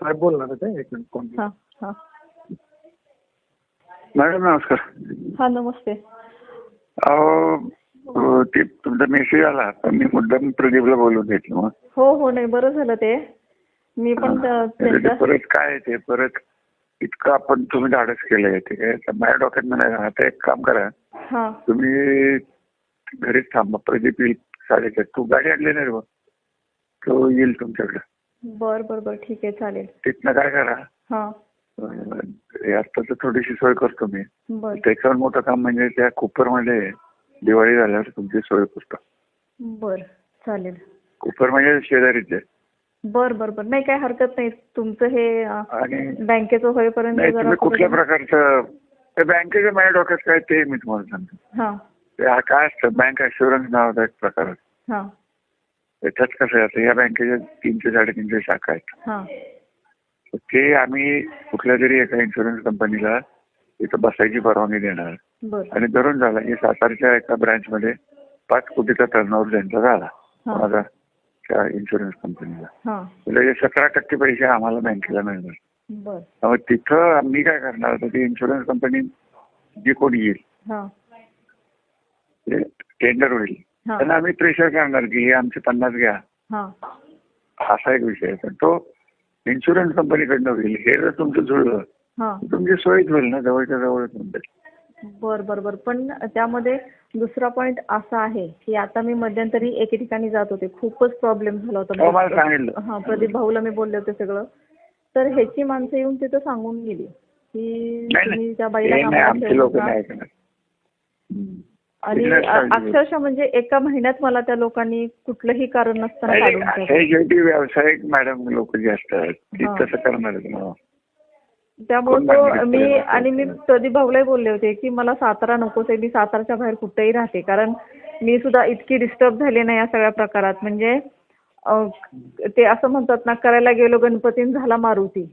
साहेब बोलणार आहे एक मिनिट कोण हा हा. मॅडम नमस्कार. हा नमस्ते. अहो ते तुमचा मेसेज आला पण मी मुद्दाम प्रदीपला बोलून घेतलं मग. हो हो नाही बरं झालं ते. मी पण त्या- ते त्यांच्या परत काय आहे ते? परत इतकं आपण तुम्ही धाडस केलंय ते. काय माझ्या डोक्यात नाही आता एक काम करा. हा. तुम्ही घरीच थांबा प्रदीप येईल साडेचार. तू गाडी आणली नाही रे बा तो येईल तुमच्याकडे. बर बर बर. ठीक आहे चालेल. तिथनं काय करा? हा. आत्ताच थोडीशी सोय करतो मी. बर. त्याच्यावर मोठं काम म्हणजे त्या कुपरमध्ये दिवाळी झाल्यावर तुमची सोय करतो. बर चालेल. कुपर म्हणजे शेजारीच. बर बर बर. नाही काय हरकत नाही. तुमचं हे आणि बँकेचं होईपर्यंत नाही जरा तुम्ही कुठल्या प्रकारचं त्या बँकेच्या माझ्या डोक्यात काय ते मी तुम्हाला सांगतो. हा. ते हा काय असतं? बँक अशुरन्स नावाचा एक प्रकार हा. त्याच्यात कसं आता या बँकेच्या तीनशे साडेतीनशे शाखा आहेत. हा. ते आम्ही कुठल्या तरी एका इन्शुरन्स कंपनीला तिथं बसायची परवानगी देणार. आणि धरून झाला की सातारच्या एका ब्रँचमध्ये पाच कोटीचा टर्नओव्हर त्यांचा झाला. माझा त्या इन्शुरन्स कंपनीला म्हणजे सतरा टक्के पैसे आम्हाला बँकेला मिळणार. त्यामुळे तिथं आम्ही काय करणार तर ती इन्शुरन्स कंपनी जी कोणी येईल टेंडर होईल. त्यांना आम्ही प्रेशर करणार की हे आमचे पन्नास घ्या. हा. असा एक विषय आहे. पण तो इन्शुरन्स कंपनीकडनं होईल. हे जर तुमचं जुळलं हा. तुमची सोयीच होईल ना जवळच्या जवळच म्हणतात बर बर बर. पण त्यामध्ये दुसरा पॉइंट असा आहे की आता मी मध्यंतरी एके ठिकाणी जात होते. खूपच प्रॉब्लेम झाला हो होता सांगितलं. हा प्रदीप भाऊला मी बोलले होते सगळं. तर ह्याची माणसं येऊन तिथं सांगून गेली की त्या बाईला नका. आणि. अक्षरशः म्हणजे एका महिन्यात मला त्या लोकांनी कुठलंही कारण नसताना काढून टाकलं हे शेवटी व्यावसायिक मॅडम लोक जे असतात ती हा. तसं त्यामुळे तो मी? आणि मी प्रदीप भाऊलाही बोलले होते की मला सातारा नकोच आहे मी सातारच्या बाहेर कुठेही राहते कारण मी सुद्धा इतकी डिस्टर्ब झाले नाही या सगळ्या प्रकारात म्हणजे अं, ते असं म्हणतात ना करायला गेलो गणपतीन झाला मारुती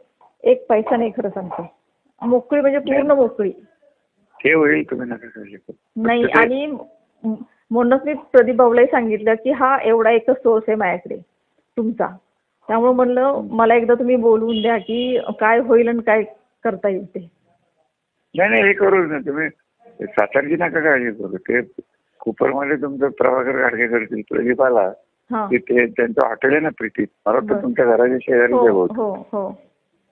एक पैसा नाही खरं सांगते. मोकळी म्हणजे पूर्ण मोकळी. हे होईल तुम्ही नका करू. नाही आणि म्हणूनच मी प्रदीप भाऊलाही सांगितलं की हा एवढा एकच सोर्स आहे माझ्याकडे तुमचा. त्यामुळे म्हणलं मला एकदा तुम्ही बोलवून द्या की काय होईल आणि काय करता येईल ते. नाही नाही हे करूच ना तुम्ही. सातारची नका काळजी करू. ते कुपरमध्ये तुमचं प्रभाकर गाडगे करतील प्रदीप आला की ते त्यांचं हॉटेल आहे ना प्रीतीत मला. तुमच्या घराच्या शेजारी जेवत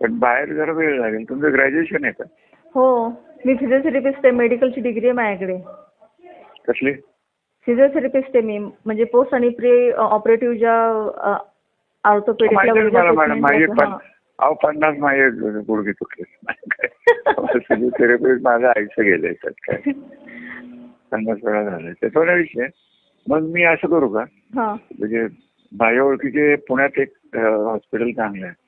पण बाहेर जरा वेळ लागेल. तुमचं ग्रॅज्युएशन आहे का? हो. मी फिजिओथेरपिस्ट आहे मेडिकलची डिग्री आहे माझ्याकडे. कसली? फिजिओथेरपिस्ट आहे मी. म्हणजे पोस्ट आणि प्री ऑपरेटिव्ह ज्या माहिती आहे मला मॅडम माझे वगैरे पण अहो पन्नास माझे गुडघे तुटले फिजिओथेरपी माझं आयुष्य गेलंय त्यात काय. पन्नास वेळा झालंय. त्याचा विषय मग मी असं करू का? हां. म्हणजे माझ्या ओळखीचे पुण्यात एक हॉस्पिटल चांगलं आहे.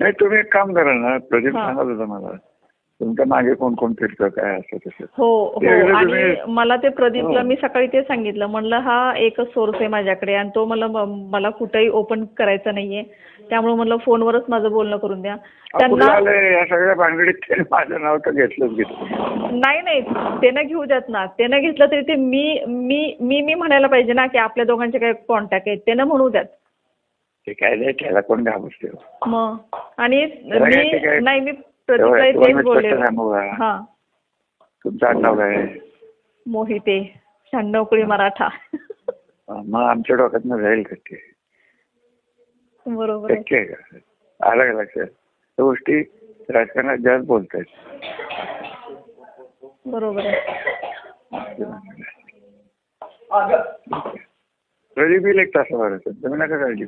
नाही तुम्ही एक काम करा ना प्रदीप हां. सांगत होता मला. तुमच्या मागे कोण कोण फिरतं काय असं तसं. हो हो. आणि मला ते प्रदीपला हो. मी सकाळी ते सांगितलं. म्हणलं हा एकच सोर्स आहे माझ्याकडे आणि तो मला मला कुठेही ओपन करायचा नाहीये. त्यामुळे म्हणलं फोनवरच माझं बोलणं करून द्या. त्यांना या सगळ्या भानगडीत माझं नाव तर घेतलंच घेतलं. नाही नाही. ते न घेऊ द्यात ना. ते न घेतलं तरी ते मी मी मी मी म्हणायला पाहिजे ना की आपल्या दोघांचे काय कॉन्टॅक्ट आहेत. ते न म्हणू द्यात. ते काय नाही त्याला कोण घाबरते मग आणि मी नाही मी तेच बोलले? हा. तुमचं आडनाव काय आहे? मोहिते शहाण्णव कुळी मराठा. मग आमच्या डोक्यातनं जाईल का ते? बरोबर आहे. शक्य आहे का? आलं का लक्षात? त्या गोष्टी राजकारणात जास्त बोलतायत. बरोबर आहे. प्रदीप येईल एक तासाभरात. तुम्ही नका काळजी